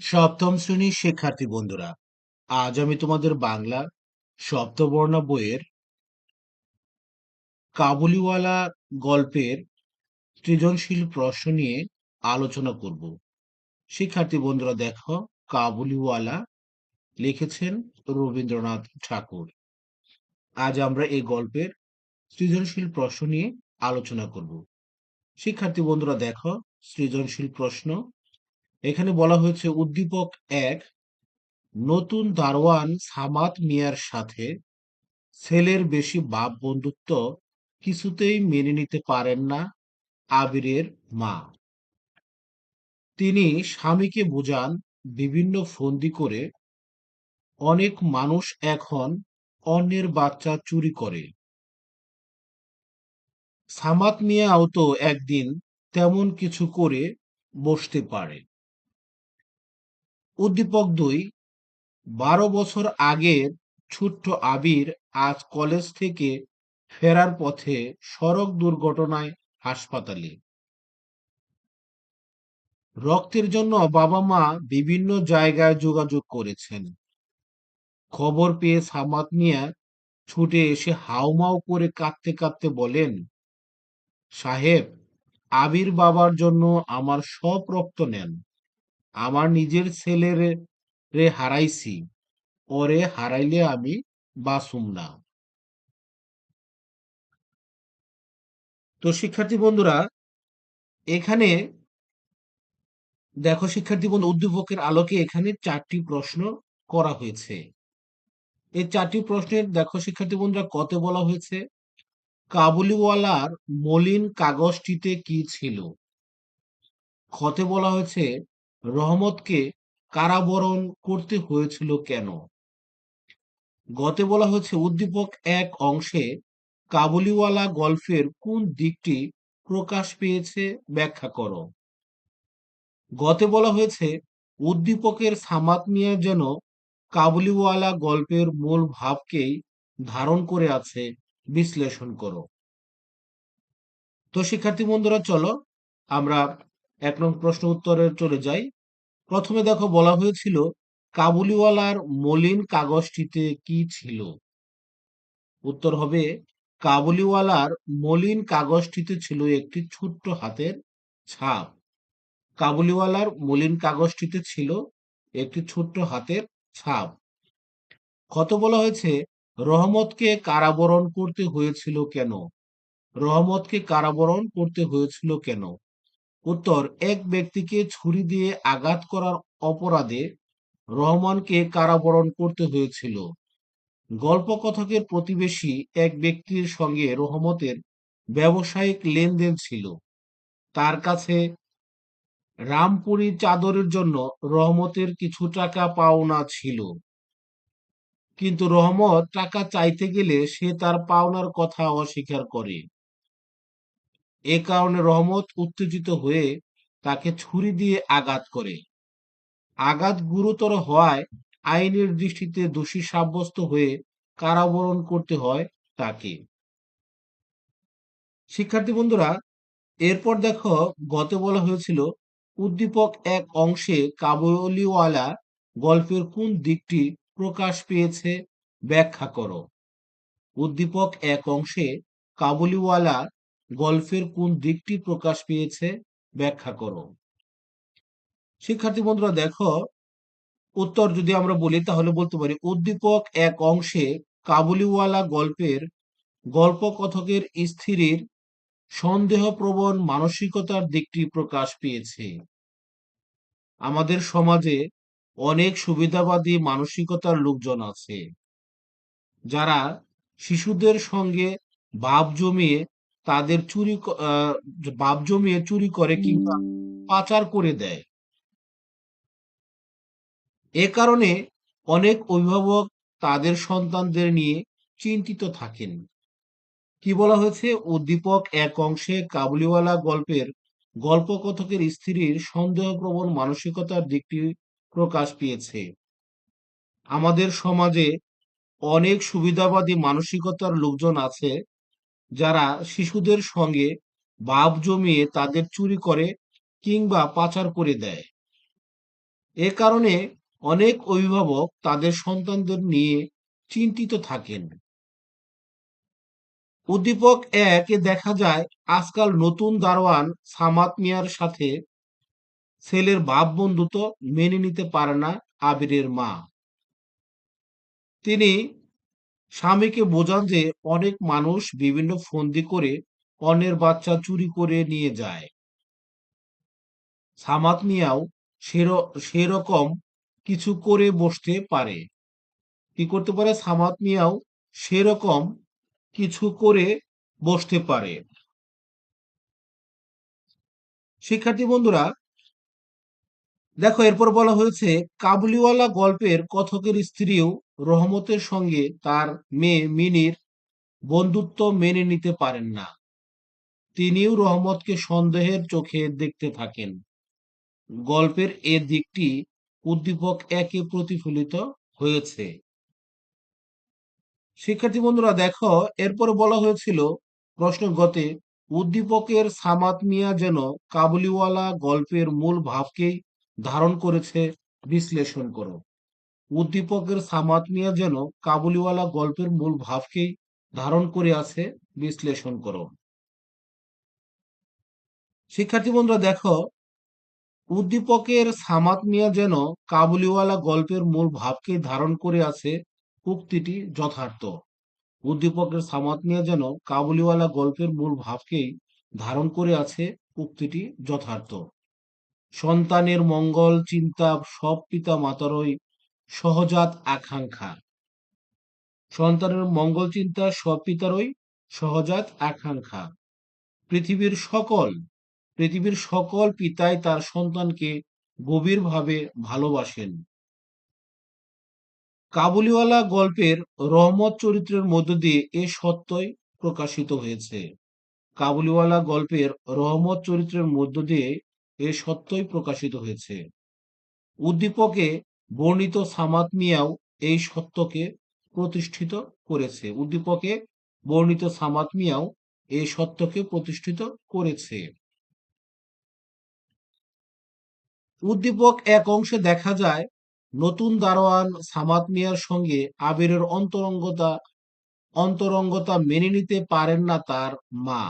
সপ্তম শ্রেণির শিক্ষার্থী বন্ধুরা, আজ আমি তোমাদের বাংলা সপ্তবর্ণ বইয়ের কাবুলিওয়ালা গল্পের সৃজনশীল প্রশ্ন নিয়ে আলোচনা করব। শিক্ষার্থী বন্ধুরা, দেখো, কাবুলিওয়ালা লিখেছেন রবীন্দ্রনাথ ঠাকুর। আজ আমরা এই গল্পের সৃজনশীল প্রশ্ন নিয়ে আলোচনা করব। শিক্ষার্থী বন্ধুরা, দেখো, সৃজনশীল প্রশ্ন এখানে বলা হয়েছে, উদ্দীপক এক, নতুন দারোয়ান সামাত মিয়ার সাথে ছেলের বেশি বাপ বন্ধুত্ব কিছুতেই মেনে নিতে পারেন না আবিরের মা। তিনি স্বামীকে বোঝান, বিভিন্ন ফন্দি করে অনেক মানুষ এখন অন্যের বাচ্চা চুরি করে। সামাত মিয়াও তো একদিন তেমন কিছু করে বসতে পারে। উদ্দীপক দুই, বারো বছর আগের ছোট্ট আবির আজ কলেজ থেকে ফেরার পথে সড়ক দুর্ঘটনায় হাসপাতালে। রক্তের জন্য বাবা মা বিভিন্ন জায়গায় যোগাযোগ করেছেন। খবর পেয়ে সামাত মিয়া ছুটে এসে হাউমাউ করে কাঁদতে কাঁদতে বলেন, সাহেব, আবির বাবার জন্য আমার সব রক্ত নেন। আমার নিজের ছেলের, রে হারাইছি ওরে হারাইলে আমি বাসুম না। তো শিক্ষার্থী বন্ধুরা, এখানে দেখো শিক্ষার্থী বন্ধু, উদ্দীপকের আলোকে এখানে চারটি প্রশ্ন করা হয়েছে। এই চারটি প্রশ্নের দেখো শিক্ষার্থী বন্ধুরা, কত বলা হয়েছে, কাবুলিওয়ালার মলিন কাগজটিতে কি ছিল? খতে বলা হয়েছে রহমতকে কারাবরণ করতে হয়েছিল কেন? গতে বলা হয়েছে, উদ্দীপক এক অংশে কাবুলিওয়ালা গল্পের কোন দিকটি প্রকাশ পেয়েছে ব্যাখ্যা করো। গতে বলা হয়েছে, উদ্দীপকের সামাত মিয়া যেন কাবুলিওয়ালা গল্পের মূল ভাবকেই ধারণ করে আছে, বিশ্লেষণ করো। তো শিক্ষার্থী বন্ধুরা, চলো আমরা এক নং প্রশ্ন উত্তরে চলে যাই। প্রথমে দেখো বলা হয়েছিল, কাবুলিওয়ালার মলিন কাগজটিতে কি ছিল? উত্তর হবে, কাবুলিওয়ালার মলিন কাগজটিতে ছিল একটি ছোট্ট হাতের ছাপ। কাবুলিওয়ালার মলিন কাগজটিতে ছিল একটি ছোট্ট হাতের ছাপ। কত বলা হয়েছে, রহমতকে কারাবরণ করতে হয়েছিল কেন? রহমতকে কারাবরণ করতে হয়েছিল কেন? উত্তর, এক ব্যক্তিকে ছুরি দিয়ে আঘাত করার অপরাধে রহমানকে কারাবরণ করতে হয়েছিল। গল্পকথকের প্রতিবেশী এক ব্যক্তির সঙ্গে রহমতের ব্যবসায়িক লেনদেন ছিল। তার কাছে রামপুরি চাদরের জন্য রহমতের কিছু টাকা পাওনা ছিল। কিন্তু রহমত টাকা চাইতে গেলে সে তার পাওনার কথা অস্বীকার করে। এ কারণে রহমত উত্তেজিত হয়ে তাকে ছুরি দিয়ে আঘাত করে। আঘাত গুরুতর হওয়ায় আইনের দৃষ্টিতে দোষী সাব্যস্ত হয়ে কারাবরণ করতে হয় তাকে। শিক্ষার্থী বন্ধুরা, এরপর দেখো গত বলা হয়েছিল, উদ্দীপক এক অংশে কাবুলিওয়ালা গল্পের কোন দিকটি প্রকাশ পেয়েছে ব্যাখ্যা করো। উদ্দীপক এক অংশে কাবুলিওয়ালা গল্পের কোন দিকটি প্রকাশ পেয়েছে, ব্যাখ্যা করো। শিক্ষার্থী বন্ধুরা দেখো, উত্তর যদি আমরা বলি তাহলে বলতে পারি, উদ্দীপক এক অংশে কাবুলিওয়ালা গল্পের গল্পকথকের স্থিরের সন্দেহপ্রবণ মানসিকতার দিকটি প্রকাশ পেয়েছে। আমাদের সমাজে অনেক সুবিধাবাদী মানসিকতার লোকজন আছে, যারা শিশুদের সঙ্গে ভাব জমিয়ে তাদের চুরি বাপ জমিয়ে চুরি করে কিংবা পাচার করে দেয়। এ কারণে অনেক অভিভাবক তাদের সন্তানদের নিয়ে চিন্তিত থাকেন। কি বলা হয়েছে? উদ্দীপক এক অংশে কাবুলিওয়ালা গল্পের গল্পকথকের স্ত্রীর সন্দেহপ্রবণ মানসিকতার দিকটি প্রকাশ পেয়েছে। আমাদের সমাজে অনেক সুবিধাবাদী মানসিকতার লোকজন আছে যারা শিশুদের সঙ্গে ভাব জমিয়ে তাদের চুরি করে কিংবা পাচার করে দেয়। এ কারণে অনেক অভিভাবক তাদের সন্তানদের নিয়ে চিন্তিত থাকেন। উদ্দীপক এক দেখা যায়, আজকাল নতুন দারোয়ান সামাত মিয়ার সাথে ছেলের ভাব বন্ধুত্ব মেনে নিতে পারে না আবিরের মা। তিনি স্বামীকে বোঝান যে অনেক মানুষ বিভিন্ন ফন্দি করে অন্যের বাচ্চা চুরি করে নিয়ে যায়। সামাত মিয়াও সেরকম কিছু করে বসতে পারে। কি করতে পারে? সামাত মিয়াও সেরকম কিছু করে বসতে পারে। শিক্ষার্থী বন্ধুরা দেখো, এরপর বলা হয়েছে, কাবুলিওয়ালা গল্পের কথকের স্ত্রীও রহমতের সঙ্গে তার মেয়ে মিনির বন্ধুত্ব মেনে নিতে পারেন না। তিনিও রহমতকে সন্দেহের চোখে দেখতে থাকেন। গল্পের এ দিকটি উদ্দীপক একে প্রতিফলিত হয়েছে। শিক্ষার্থী বন্ধুরা, দেখো, এরপরে বলা হয়েছিল, প্রশ্ন গতে, উদ্দীপকের সামাত মিয়া যেন কাবুলিওয়ালা গল্পের মূল ভাবকেই ধারণ করেছে, বিশ্লেষণ করো। উদ্দীপকের সামাত মিয়া যেন কাবুলিওয়ালা গল্পের মূল ভাবকেই ধারণ করে আছে, বিশ্লেষণ করো। শিক্ষার্থী বন্ধুরা, দেখো, উদ্দীপকের সামাত মিয়া যেন কাবুলিওয়ালা গল্পের মূল ভাবকে ধারণ করে আছে উক্তিটি যথার্থ। উদ্দীপকের সামাত মিয়া যেন কাবুলিওয়ালা গল্পের মূল ভাবকেই ধারণ করে আছে উক্তিটি যথার্থ। সন্তানের মঙ্গল, চিন্তা সব পিতা মাতারই সহজাত আকাঙ্ক্ষা। সন্তানের মঙ্গল, চিন্তা সব পিতারই সহজাত আকাঙ্ক্ষা। পৃথিবীর সকল পৃথিবীর সকল পিতাই তার সন্তানকে গভীরভাবে ভালোবাসেন। কাবুলিওয়ালা গল্পের রহমত চরিত্রের মধ্য দিয়ে এ সত্যই প্রকাশিত হয়েছে। কাবুলিওয়ালা গল্পের রহমত চরিত্রের মধ্য দিয়ে এ সত্যই প্রকাশিত হয়েছে। উদ্দীপকে বর্ণিত সামাত মিয়াও এই সত্যকে প্রতিষ্ঠিত করেছে। উদ্দীপকে বর্ণিত সামাত মিয়াও এই সত্যকে প্রতিষ্ঠিত করেছে। উদ্দীপক এক অংশে দেখা যায়, নতুন দারোয়ান সামাত মিয়ার সঙ্গে আবিরের অন্তরঙ্গতা অন্তরঙ্গতা মেনে নিতে পারেন না তার মা।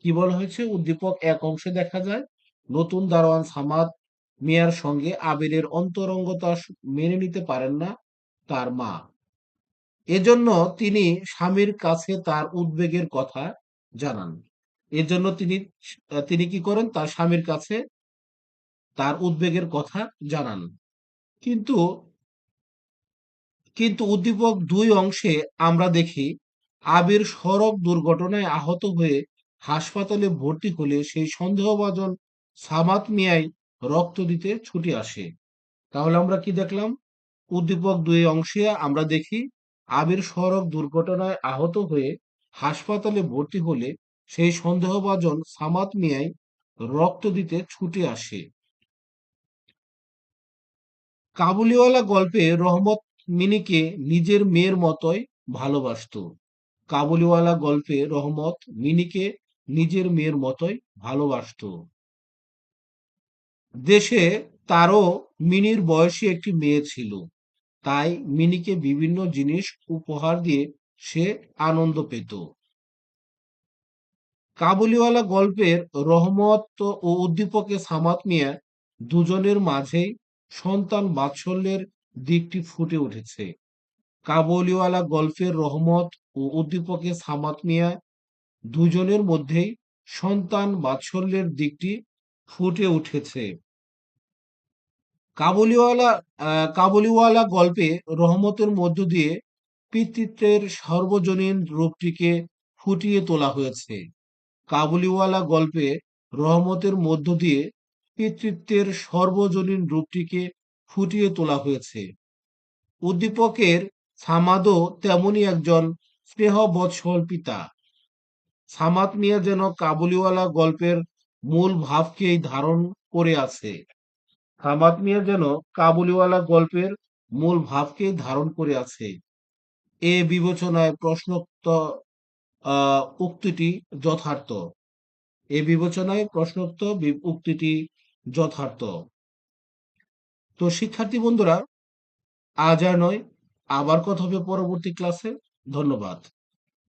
কি বলা হয়েছে? উদ্দীপক এক অংশে দেখা যায় নতুন দারোয়ান সামাদ মিয়ার সঙ্গে আবিরের অন্তরঙ্গতা মেনে নিতে পারেন না তার মা। এজন্য তিনি স্বামীর কাছে তার উদ্বেগের কথা জানান। এজন্য তিনি তিনি কি করেন? তার স্বামীর কাছে তার উদ্বেগের কথা জানান। কিন্তু কিন্তু উদ্দীপক দুই অংশে আমরা দেখি, আবির সড়ক দুর্ঘটনায় আহত হয়ে হাসপাতালে ভর্তি হলে সেই সন্দেহভাজন সামাত মিয়াই রক্ত দিতে ছুটে আসে। তাহলে আমরা কি দেখলাম? উদ্দীপক দুই অংশে আমরা দেখি, আবির সড়ক দুর্ঘটনায় আহত হয়ে হাসপাতালে ভর্তি হলে সেই সন্দেহভাজন সামাত মিয়াই রক্ত দিতে ছুটে আসে। কাবুলিওয়ালা গল্পে রহমত মিনিকে নিজের মেয়ের মতোই ভালোবাসত। কাবুলিওয়ালা গল্পে রহমত মিনিকে নিজের মেয়ের মতোই ভালোবাসত। দেশে তারও মিনির বয়সী একটি মেয়ে ছিল। তাই মিনিকে বিভিন্ন জিনিস উপহার দিয়ে সে আনন্দ পেত। কাবুলিওয়ালা গল্পের রহমত ও উদ্দীপকে সামাত মিয়া দুজনের মাঝেই সন্তান বাৎসল্যের দিকটি ফুটে উঠেছে। কাবুলিওয়ালা গল্পের রহমত ও উদ্দীপকে সামাত মিয়া দুজনের মধ্যেই সন্তান বাৎসল্যের দিকটি ফুটে উঠেছে। কাবুলিওয়ালা কাবুলিওয়ালা গল্পে রহমতের মধ্য দিয়ে পিতৃত্বের সর্বজনীন রূপটিকে ফুটিয়ে তোলা হয়েছে। কাবুলিওয়ালা গল্পে রহমতের মধ্য দিয়ে পিতৃত্বের সর্বজনীন রূপটিকে ফুটিয়ে তোলা হয়েছে। উদ্দীপকের সামাদও তেমনই একজন স্নেহ বৎসল পিতা। সামাত মিয়া যেন কাবুলিওয়ালা গল্পের মূল ভাবকেই ধারণ করে আছে। সামাত মিয়া যেন কাবুলিওয়ালা গল্পের মূল ভাবকেই ধারণ করে আছে। এ বিবেচনায় প্রশ্নোক্ত উক্তিটি যথার্থ। এ বিবেচনায় প্রশ্নোক্ত উক্তিটি যথার্থ। তো শিক্ষার্থী বন্ধুরা, আজ আর নয়, আবার কথা হবে পরবর্তী ক্লাসে। ধন্যবাদ।